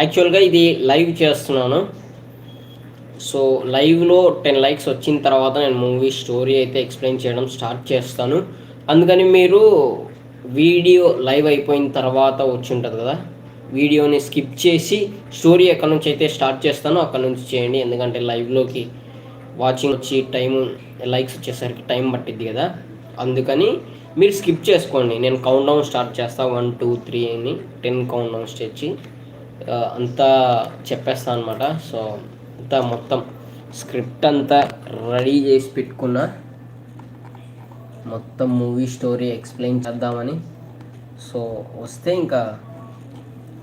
యాక్చువల్గా ఇది లైవ్ చేస్తున్నాను. సో లైవ్లో టెన్ లైక్స్ వచ్చిన తర్వాత నేను మూవీ స్టోరీ అయితే ఎక్స్ప్లెయిన్ చేయడం స్టార్ట్ చేస్తాను. అందుకని మీరు వీడియో లైవ్ అయిపోయిన తర్వాత వచ్చి ఉంటుంది కదా వీడియోని స్కిప్ చేసి స్టోరీ ఎక్కడి నుంచి అయితే స్టార్ట్ చేస్తానో అక్కడ నుంచి చేయండి. ఎందుకంటే లైవ్లోకి వాచింగ్ వచ్చి టైం లైక్స్ వచ్చేసరికి టైం పట్టిద్ది కదా. అందుకని మీరు స్కిప్ చేసుకోండి. నేను కౌంట్ డౌన్ స్టార్ట్ చేస్తాను వన్ టూ త్రీ అని టెన్ కౌంట్ డౌన్ తెచ్చి అంతా చెప్పేస్తాను అనమాట సో అంతా మొత్తం స్క్రిప్ట్ అంతా రెడీ చేసి పెట్టుకున్నా. మొత్తం మూవీ స్టోరీ ఎక్స్ప్లెయిన్ చేద్దామని. సో వస్తే ఇంకా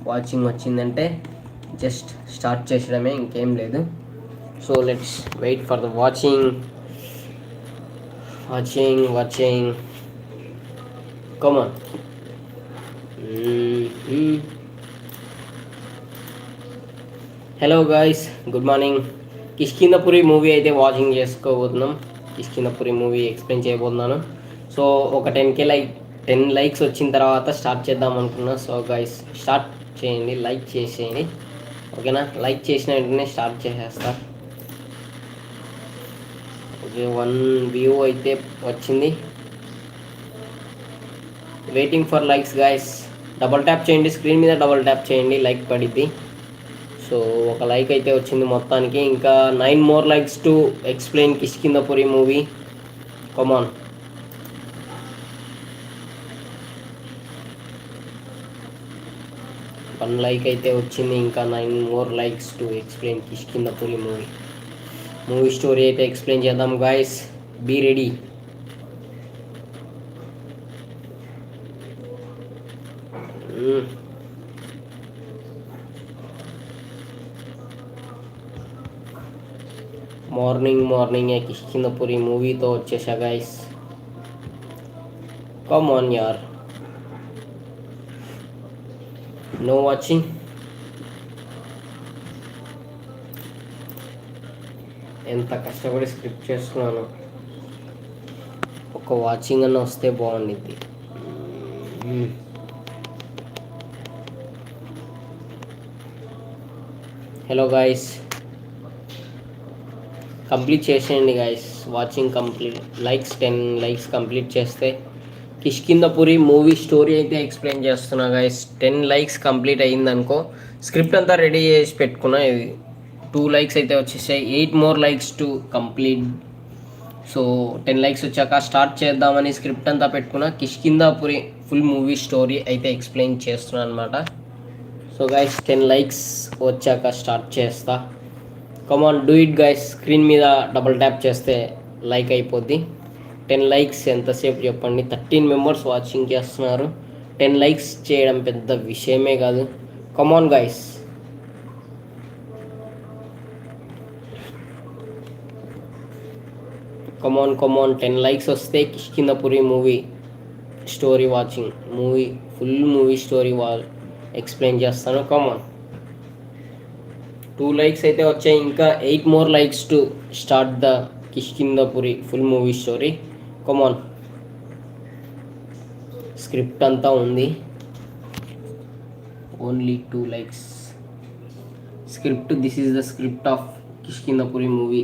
వాచింగ్ వచ్చిందంటే జస్ట్ స్టార్ట్ చేసడమే ఇంకేం లేదు. So let's wait for the watching. Watching watching. Come on hello guys good morning Kishkindhapuri movie అయితే వాచింగ్ చేసుకోబోతున్నాం. కిష్కిందపురి మూవీ ఎక్స్ప్లెయిన్ చేయబోతున్నాను. సో ఒక ten K like ten likes వచ్చిన తర్వాత స్టార్ట్ చేద్దాం అనుకున్నా. సో గాయస్ స్టార్ట్ చేయండి లైక్ చేసేయండి. ఓకేనా లైక్ చేసిన వెంటనే స్టార్ట్ చేసేస్తా. ఓకే వన్ వ్యూ అయితే వచ్చింది. Waiting for likes guys double tap చేయండి స్క్రీన్ మీద డబల్ ట్యాప్ చేయండి లైక్ పడిద్ది. సో ఒక లైక్ అయితే వచ్చింది మొత్తానికి. ఇంకా nine more likes to explain Kishkindhapuri movie. Come on one like అయితే వచ్చింది ఇంకా nine more likes to explain Kishkindhapuri movie. Movie story అయితే ఎక్స్ప్లెయిన్ చేద్దాం guys be ready morning morning Kishkindhapuri మూవీతో వచ్చేసా గైస్ కమ్ ఆన్ యార్ నో వాచింగ్ ఎంత కష్టపడి స్క్రిప్ట్ చేస్తున్నాను. ఒక వాచింగ్ అన్న వస్తే బాగుండిద్ది. హలో గాయస్ కంప్లీట్ చేసేయండి guys watching complete likes ten likes complete చేస్తే కిష్కిందపురి మూవీ స్టోరీ అయితే ఎక్స్ప్లెయిన్ చేస్తున్నా గాయస్ టెన్ లైక్స్ కంప్లీట్ అయ్యిందనుకో స్క్రిప్ట్ అంతా రెడీ చేసి పెట్టుకున్నా ఇది. టూ లైక్స్ అయితే వచ్చేసాయి. Eight more likes to complete so ten likes వచ్చాక స్టార్ట్ చేద్దామని స్క్రిప్ట్ అంతా పెట్టుకున్నా కిష్కిందాపురి ఫుల్ మూవీ స్టోరీ అయితే ఎక్స్ప్లెయిన్ చేస్తున్నాను అనమాట సో గైస్ టెన్ లైక్స్ వచ్చాక స్టార్ట్ చేస్తా. Come on do it guys screen మీద డబుల్ ట్యాప్ చేస్తే లైక్ అయిపోద్ది. టెన్ లైక్స్ ఎంతసేపు చెప్పండి? థర్టీన్ మెంబర్స్ వాచింగ్ చేస్తున్నారు. టెన్ లైక్స్ చేయడం పెద్ద విషయమే కాదు. Come on guys come on come on ten likes వస్తే Kishkindhapuri movie story watching movie full movie story వా ఎక్స్ప్లెయిన్ చేస్తాను. కమాన్ టూ లైక్స్ అయితే వచ్చాయి. ఇంకా eight more likes to start the Kishkindhapuri full movie story. Come on script అంతా ఉంది. Only two likes script this is the script of Kishkindhapuri movie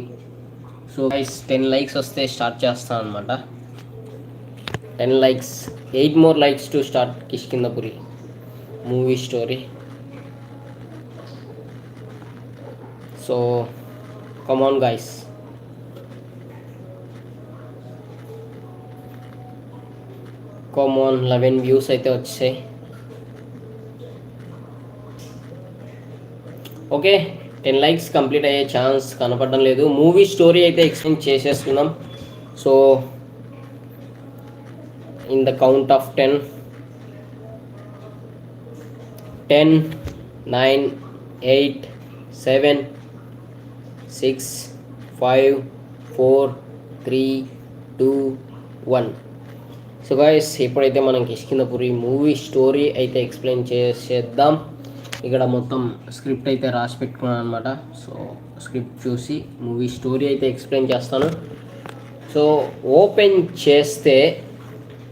so guys ten likes వస్తే start చేస్తాను అనమాట ten likes eight more likes to start Kishkindhapuri movie story so come on guys come on eleven views అయితే వచ్చాయి. Okay ten likes complete అయ్యే chance కనపడడం లేదు. Movie story అయితే explain చేసేస్తున్నాం so in the count of ten ten nine eight seven six five four three two one. So guys ఇప్పుడైతే మనం Kishkindhapuri movie story అయితే ఎక్స్ప్లెయిన్ చేసేద్దాం. ఇక్కడ మొత్తం స్క్రిప్ట్ అయితే రాసి పెట్టుకున్నాను అనమాట సో స్క్రిప్ట్ చూసి మూవీ స్టోరీ అయితే ఎక్స్ప్లెయిన్ చేస్తాను. సో ఓపెన్ చేస్తే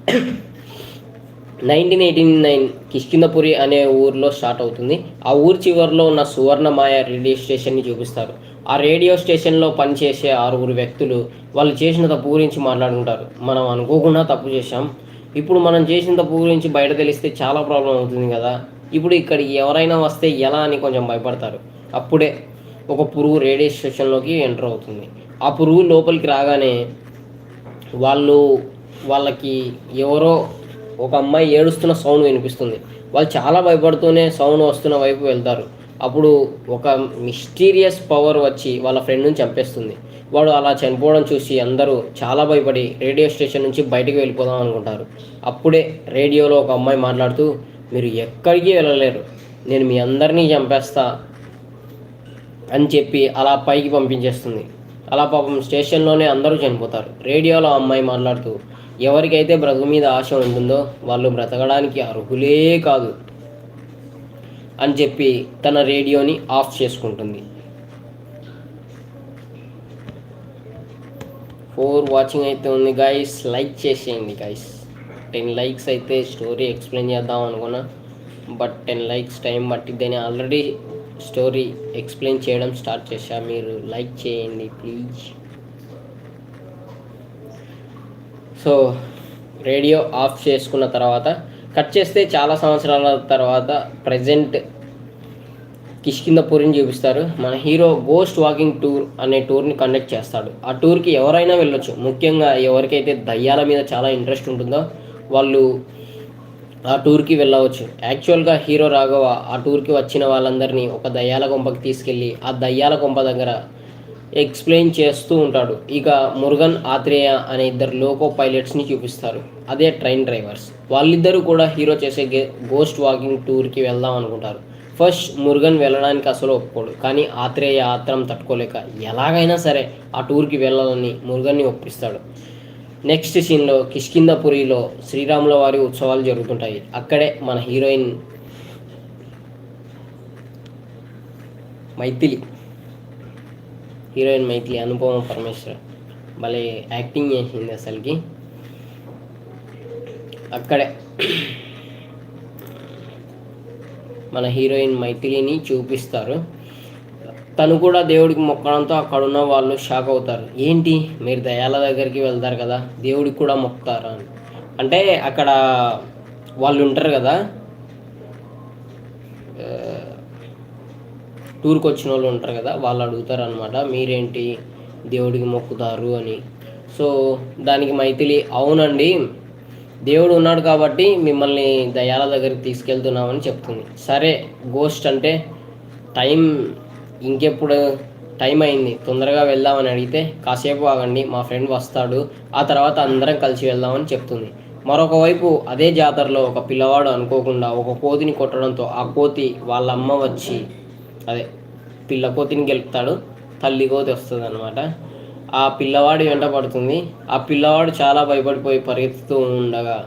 నైన్టీన్ ఎయిటీ నైన్ కిష్కిందపురి అనే ఊర్లో స్టార్ట్ అవుతుంది. ఆ ఊరి చివరిలో ఉన్న సువర్ణమాయ రేడియో స్టేషన్ని చూపిస్తారు. ఆ రేడియో స్టేషన్లో పనిచేసే ఆరుగురు వ్యక్తులు వాళ్ళు చేసిన తప్పు గురించి మాట్లాడుకుంటారు. మనం అనుకోకుండా తప్పు చేశాం. ఇప్పుడు మనం చేసిన తప్పు గురించి బయట తెలిస్తే చాలా ప్రాబ్లం అవుతుంది కదా. ఇప్పుడు ఇక్కడికి ఎవరైనా వస్తే ఎలా అని కొంచెం భయపడతారు. అప్పుడే ఒక పురుగు రేడియో స్టేషన్లోకి ఎంటర్ అవుతుంది. ఆ పురుగు లోపలికి రాగానే వాళ్ళు వాళ్ళకి ఎవరో ఒక అమ్మాయి ఏడుస్తున్న సౌండ్ వినిపిస్తుంది. వాళ్ళు చాలా భయపడుతూనే సౌండ్ వస్తున్న వైపు వెళ్తారు. అప్పుడు ఒక మిస్టీరియస్ పవర్ వచ్చి వాళ్ళ ఫ్రెండ్ని చంపేస్తుంది. వాడు అలా చనిపోవడం చూసి అందరూ చాలా భయపడి రేడియో స్టేషన్ నుంచి బయటికి వెళ్ళిపోదాం అనుకుంటారు. అప్పుడే రేడియోలో ఒక అమ్మాయి మాట్లాడుతూ మీరు ఎక్కడికి వెళ్ళలేరు. నేను మీ అందరినీ చంపేస్తా అని చెప్పి అలా పైకి పంపించేస్తుంది. అలా పాపం స్టేషన్లోనే అందరూ చనిపోతారు. రేడియోలో అమ్మాయి మాట్లాడుతూ ఎవరికైతే బ్రతుకు మీద ఆశ ఉంటుందో వాళ్ళు బ్రతకడానికి అర్హులే కాదు. అని చెప్పి తన రేడియోని ఆఫ్ చేసుకుంటుంది. ఫోర్ వాచింగ్ అయితే ఉంది గైస్ లైక్ చేసేయండి గైస్ టెన్ లైక్స్ అయితే స్టోరీ ఎక్స్ప్లెయిన్ చేద్దాం అనుకున్నా. బట్ టెన్ లైక్స్ టైం పట్టిద్దని ఆల్రెడీ స్టోరీ ఎక్స్ప్లెయిన్ చేయడం స్టార్ట్ చేశా. మీరు లైక్ చేయండి ప్లీజ్. సో రేడియో ఆఫ్ చేసుకున్న తర్వాత కట్ చేస్తే చాలా సంవత్సరాల తర్వాత ప్రజెంట్ కిష్కిందపూరిని చూపిస్తారు. మన హీరో గోస్ట్ వాకింగ్ టూర్ అనే టూర్ని కండక్ట్ చేస్తాడు. ఆ టూర్కి ఎవరైనా వెళ్ళొచ్చు. ముఖ్యంగా ఎవరికైతే దయ్యాల మీద చాలా ఇంట్రెస్ట్ ఉంటుందో వాళ్ళు ఆ టూర్కి వెళ్ళవచ్చు. యాక్చువల్గా హీరో రాఘవ ఆ టూర్కి వచ్చిన వాళ్ళందరినీ ఒక దయ్యాల కొంపకి తీసుకెళ్ళి ఆ దయ్యాల కొంప దగ్గర ఎక్స్ప్లెయిన్ చేస్తూ ఉంటాడు. ఇక మురుగన్ ఆత్రేయ అనే ఇద్దరు లోకో పైలట్స్ని చూపిస్తారు. అదే ట్రైన్ డ్రైవర్స్. వాళ్ళిద్దరూ కూడా హీరో చేసే గే గోస్ట్ వాకింగ్ టూర్కి వెళ్దాం అనుకుంటారు. ఫస్ట్ మురుగన్ వెళ్ళడానికి అసలు ఒప్పుకోడు. కానీ ఆత్రేయ ఆత్రం తట్టుకోలేక ఎలాగైనా సరే ఆ టూర్కి వెళ్ళాలని మురుగన్ని ఒప్పిస్తాడు. నెక్స్ట్ సీన్లో కిష్కిందపురిలో శ్రీరాముల వారి ఉత్సవాలు జరుగుతుంటాయి. అక్కడే మన హీరోయిన్ మైథిలి హీరోయిన్ మైథిలి అనుపమ పరమేశ్వర్. భలే యాక్టింగ్ చేసింది అసలుకి. అక్కడే మన హీరోయిన్ మైథిలిని చూపిస్తారు. తను కూడా దేవుడికి మొక్కడంతో అక్కడ ఉన్న వాళ్ళు షాక్ అవుతారు. ఏంటి? మీరు దయాల దగ్గరికి వెళ్తారు కదా? దేవుడికి కూడా మొక్కుతారా? అని అంటే అక్కడ వాళ్ళు ఉంటారు కదా టూర్కి వచ్చిన వాళ్ళు ఉంటారు కదా వాళ్ళు అడుగుతారు అనమాట మీరేంటి దేవుడికి మొక్కుతారు అని. సో దానికి మైథిలి అవునండి దేవుడు ఉన్నాడు కాబట్టి మిమ్మల్ని దయాల దగ్గరికి తీసుకెళ్తున్నామని చెప్తుంది. సరే గోస్ట్ అంటే టైం ఇంకెప్పుడు టైం అయింది తొందరగా వెళ్దామని అడిగితే కాసేపు ఆగండి మా ఫ్రెండ్ వస్తాడు ఆ తర్వాత అందరం కలిసి వెళ్దామని చెప్తుంది. మరొక వైపు అదే జాతరలో ఒక పిల్లవాడు అనుకోకుండా ఒక కోతిని కొట్టడంతో ఆ కోతి వాళ్ళ అమ్మ వచ్చి అదే పిల్ల కోతిని గెలుపుతాడు తల్లి కోతి వస్తుంది అనమాట ఆ పిల్లవాడు వెంట పడుతుంది. ఆ పిల్లవాడు చాలా భయపడిపోయి పరిగెత్తుతూ ఉండగా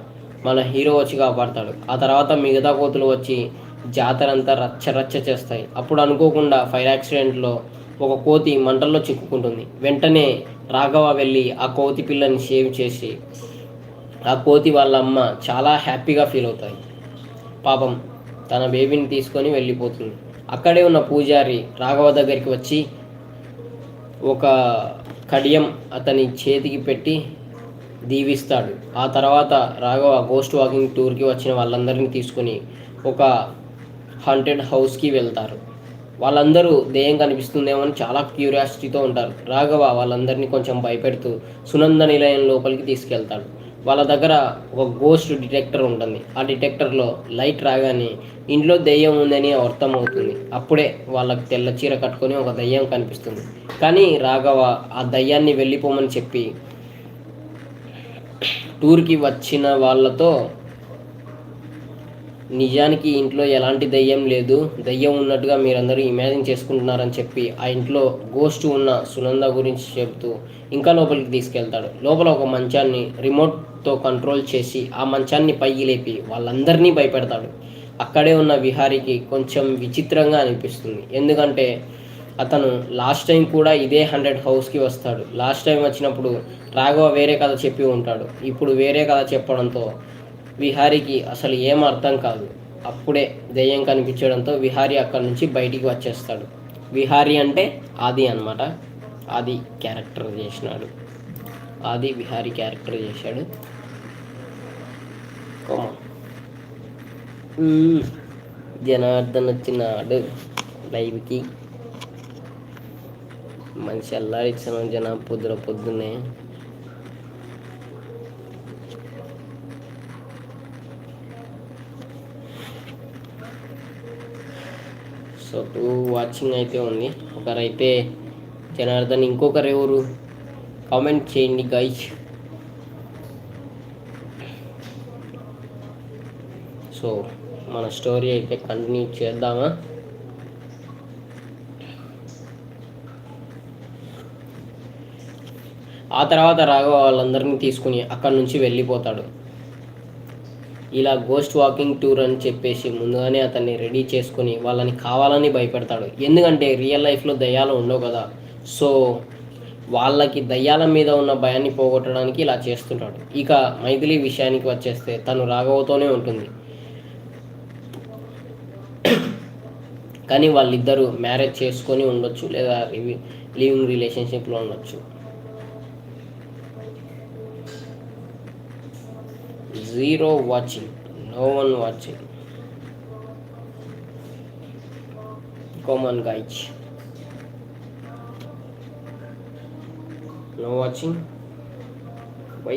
మన హీరో వచ్చి కాపాడతాడు. ఆ తర్వాత మిగతా కోతులు వచ్చి జాతర అంతా రచ్చ రచ్చ చేస్తాయి. అప్పుడు అనుకోకుండా ఫైర్ యాక్సిడెంట్లో ఒక కోతి మంటల్లో చిక్కుకుంటుంది. వెంటనే రాఘవ వెళ్ళి ఆ కోతి పిల్లని సేవ్ చేసి ఆ కోతి వాళ్ళ అమ్మ చాలా హ్యాపీగా ఫీల్ అవుతాయి. పాపం తన బేబీని తీసుకొని వెళ్ళిపోతుంది. అక్కడే ఉన్న పూజారి రాఘవ దగ్గరికి వచ్చి ఒక కడియం అతని చేతికి పెట్టి దీవిస్తాడు. ఆ తర్వాత రాఘవ గోస్ట్ వాకింగ్ టూర్కి వచ్చిన వాళ్ళందరినీ తీసుకుని ఒక హంటెడ్ హౌస్కి వెళ్తారు. వాళ్ళందరూ దెయ్యం కనిపిస్తుందేమో అని చాలా క్యూరియాసిటీతో ఉంటారు. రాఘవ వాళ్ళందరినీ కొంచెం భయపెడుతూ సునంద నిలయం లోపలికి తీసుకెళ్తాడు. వాళ్ళ దగ్గర ఒక గోస్ట్ డిటెక్టర్ ఉంటుంది. ఆ డిటెక్టర్లో లైట్ రాగానే ఇంట్లో దెయ్యం ఉందని అర్థమవుతుంది. అప్పుడే వాళ్ళకి తెల్ల చీర కట్టుకొని ఒక దయ్యం కనిపిస్తుంది. కానీ రాఘవ ఆ దయ్యాన్ని వెళ్ళిపోమని చెప్పి టూర్కి వచ్చిన వాళ్ళతో నిజానికి ఇంట్లో ఎలాంటి దయ్యం లేదు. దయ్యం ఉన్నట్టుగా మీరందరూ ఇమాజిన్ చేసుకుంటున్నారని చెప్పి ఆ ఇంట్లో గోస్ట్ ఉన్న సునంద గురించి చెబుతూ ఇంకా లోపలికి తీసుకెళ్తాడు. లోపల ఒక మంచాన్ని రిమోట్ తో కంట్రోల్ చేసి ఆ మంచాన్ని పైకి లేపి వాళ్ళందరినీ భయపెడతాడు. అక్కడే ఉన్న విహారికి కొంచెం విచిత్రంగా అనిపిస్తుంది. ఎందుకంటే అతను లాస్ట్ టైం కూడా ఇదే హండ్రెడ్ హౌస్కి వస్తాడు. లాస్ట్ టైం వచ్చినప్పుడు రాఘవ వేరే కథ చెప్పి ఉంటాడు. ఇప్పుడు వేరే కథ చెప్పడంతో విహారికి అసలు ఏం అర్థం కాదు. అప్పుడే దెయ్యం కనిపించడంతో విహారి అక్కడి నుంచి బయటికి వచ్చేస్తాడు. విహారి అంటే ఆది అనమాట ఆది క్యారెక్టర్ చేసినాడు. ఆది విహారి క్యారెక్టర్ చేశాడు కోమా జనార్దన్ వచ్చినాడు లైవ్కి మంచి అల్లాడిచ్చాను జన పొద్దున పొద్దున్నే సో టూ వాచింగ్ అయితే ఉంది ఒకరైతే జనార్దన్ ఇంకొకరు ఎవరు కామెంట్ చేయండి గైస్ సో మన స్టోరీ అయితే కంటిన్యూ చేద్దామా? ఆ తర్వాత రాఘవ వాళ్ళందరినీ తీసుకుని అక్కడి నుంచి వెళ్ళిపోతాడు. ఇలా గోస్ట్ వాకింగ్ టూర్ అని చెప్పేసి ముందుగానే అతన్ని రెడీ చేసుకుని వాళ్ళని కావాలని భయపెడతాడు. ఎందుకంటే రియల్ లైఫ్లో దయ్యాలు ఉండవు కదా. సో వాళ్ళకి దయ్యాల మీద ఉన్న భయాన్ని పోగొట్టడానికి ఇలా చేస్తుంటాడు. ఇక మైథిలి విషయానికి వచ్చేస్తే తను రాఘవతోనే ఉంటుంది. కానీ వాళ్ళిద్దరూ మ్యారేజ్ చేసుకొని ఉండొచ్చు లేదా లివింగ్ రిలేషన్షిప్లో ఉండొచ్చు. Zero watching no one watching. Come on guys no watching why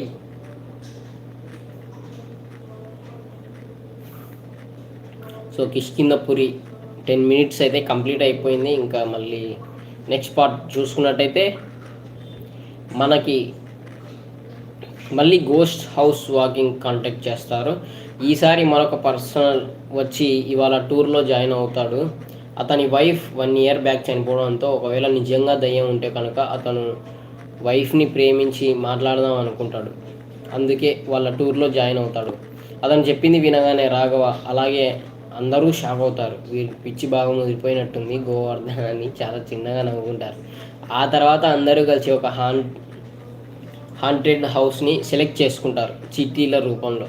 so Kishkindhapuri ten minutes అయితే కంప్లీట్ అయిపోయింది. ఇంకా మళ్ళీ నెక్స్ట్ పార్ట్ చూసుకున్నట్టయితే మనకి మళ్ళీ గోస్ట్ హౌస్ వాకింగ్ కాంటాక్ట్ చేస్తారు. ఈసారి మరొక పర్సనల్ వచ్చి ఇవాళ టూర్లో జాయిన్ అవుతాడు. అతని వైఫ్ వన్ ఇయర్ బ్యాక్ చనిపోవడంతో ఒకవేళ నిజంగా దయ్యం ఉంటే కనుక అతను వైఫ్ని ప్రేమించి మాట్లాడదాం అనుకుంటాడు. అందుకే వాళ్ళ టూర్లో జాయిన్ అవుతాడు. అతను చెప్పింది వినగానే రాఘవ అలాగే అందరూ షాక్ అవుతారు. వీరి పిచ్చి భాగం వదిలిపోయినట్టుంది గోవర్ధన్ అని చాలా చిన్నగా నవ్వుకుంటారు. ఆ తర్వాత అందరూ కలిసి ఒక హాన్ హాంటెడ్ హౌస్ని సెలెక్ట్ చేసుకుంటారు చిట్టీల రూపంలో.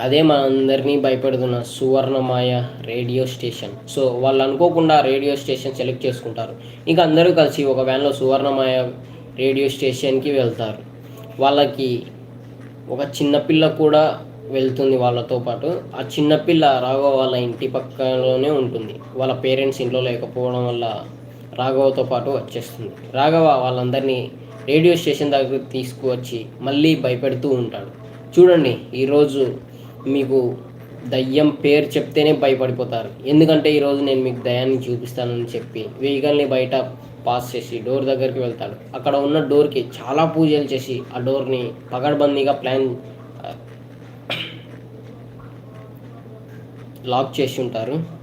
అదే మనందరినీ భయపెడుతున్న సువర్ణమాయ రేడియో స్టేషన్. సో వాళ్ళు అనుకోకుండా రేడియో స్టేషన్ సెలెక్ట్ చేసుకుంటారు. ఇంకా అందరూ కలిసి ఒక వ్యాన్లో సువర్ణమాయ రేడియో స్టేషన్కి వెళ్తారు. వాళ్ళకి ఒక చిన్నపిల్ల కూడా వెళ్తుంది వాళ్ళతో పాటు. ఆ చిన్నపిల్ల రాఘవ వాళ్ళ ఇంటి పక్కలోనే ఉంటుంది. వాళ్ళ పేరెంట్స్ ఇంట్లో లేకపోవడం వల్ల రాఘవతో పాటు వచ్చేస్తుంది. రాఘవ వాళ్ళందరినీ రేడియో స్టేషన్ దగ్గర తీసుకువచ్చి మళ్ళీ భయపెడుతూ ఉంటాడు. చూడండి ఈరోజు మీకు దయ్యం పేరు చెప్తేనే భయపడిపోతారు. ఎందుకంటే ఈరోజు నేను మీకు దయాన్ని చూపిస్తానని చెప్పి వెహికల్ని బయట పాస్ చేసి డోర్ దగ్గరికి వెళ్తాడు. అక్కడ ఉన్న డోర్కి చాలా పూజలు చేసి ఆ డోర్ని పగడ్బందీగా ప్లాన్ లాక్ చేసి ఉంటారు.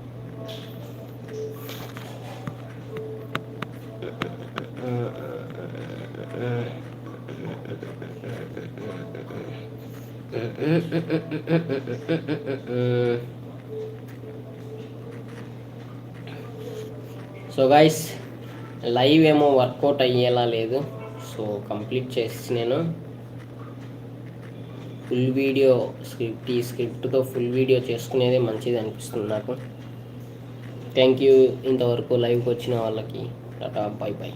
సో గైస్ లైవ్ ఏమో వర్కౌట్ అయ్యేలా లేదు. సో కంప్లీట్ చేసి నేను ఫుల్ వీడియో స్క్రిప్ట్ ఈ స్క్రిప్ట్తో ఫుల్ వీడియో చేసుకునేదే మంచిది అనిపిస్తుంది నాకు. థ్యాంక్ యూ ఇంతవరకు లైవ్కి వచ్చిన వాళ్ళకి. Tata bye bye